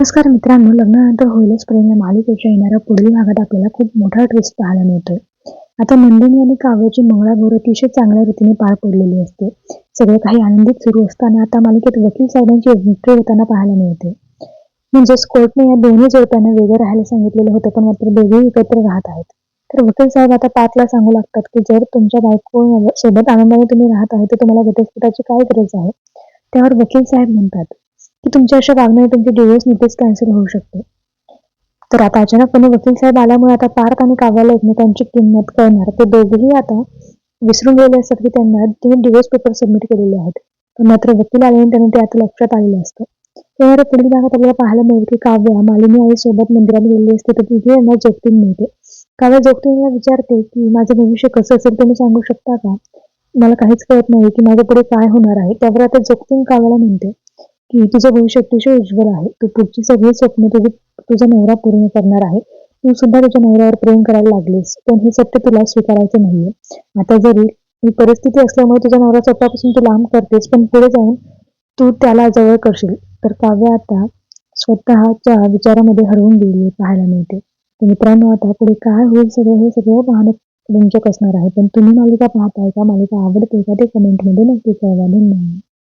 नमस्कार मित्रांनो लग्नानंतर होईलच प्रेम या मालिकेच्या येणाऱ्या पुढील भागात आपल्याला खूप मोठा ट्विस्ट पाहायला मिळतोय. आता नंदिनी आणि काव्याची मंगळागौर अतिशय चांगल्या रीतीने पार पडलेली असते. सगळे काही आनंदित सुरू असताना आता मालिकेत वकील साहेबांची एंट्री होताना पाहायला मिळते. म्हणजेच कोर्टने या दोन्ही जोडप्यांना वेगळं राहायला सांगितलेलं होतं पण मात्र दोघेही एकत्र राहत आहेत. तर वकील साहेब आता पाचला सांगू लागतात की जर तुमच्या बायको सोबत आनंदाने तुम्ही राहत आहे तर तुम्हाला घटस्फोटाची काय गरज आहे? त्यावर वकील साहेब म्हणतात तुमच्या अशा वागण्याने तुमची डिवोर्स नुकतेच कॅन्सल होऊ शकते. तर आता अचानकपणे वकील साहेब आल्यामुळे आता पार्थ आणि काव्याला एकमेकांची किंमत कळणार. ते दोघेही आता विसरून गेले असतात की त्यांना तीन डिवोर्स पेपर सबमिट केलेले आहेत. पण मात्र वकील आल्याने त्यांना ते आता लक्षात आलेलं असतं. त्यामुळे पुढील भागात आपल्याला पाहायला मिळेल की काव्या मालिनी आई सोबत मंदिरात गेलेली असते. तर तिथे यांना जोगतीन मिळते. काव्या जोगतीनला विचारते की माझं भविष्य कसं असेल तुम्ही सांगू शकता का? मला काहीच कळत नाही की माझ्या पुढे काय होणार आहे. त्यावर आता जोगतीन काव्याला म्हणते. की तुझं भविष्य अतिशय उज्ज्वल आहे. तू पुढची सगळी स्वप्न तुझी तुझा नवरा पूर्ण करणार आहे. तू सुद्धा तुझ्या नवऱ्यावर प्रेम करायला लागलीस पण हे सत्य तुला स्वीकारायचं नाहीये. आता जरी ही परिस्थिती असल्यामुळे तुझ्या नवरा स्वतःपासून तू लांब करतेस पण पुढे जाऊन तू त्याला जवळ करशील. तर काव्य आता स्वतःच्या विचारामध्ये हरवून गेली पाहायला मिळते. तर मित्रांनो आता पुढे काय होईल सगळं हे सगळं पाहणं रंजक असणार आहे. पण तुम्ही मालिका पाहताय का मालिका आवडते का ते कमेंटमध्ये नक्की कळवा. धन्यवाद.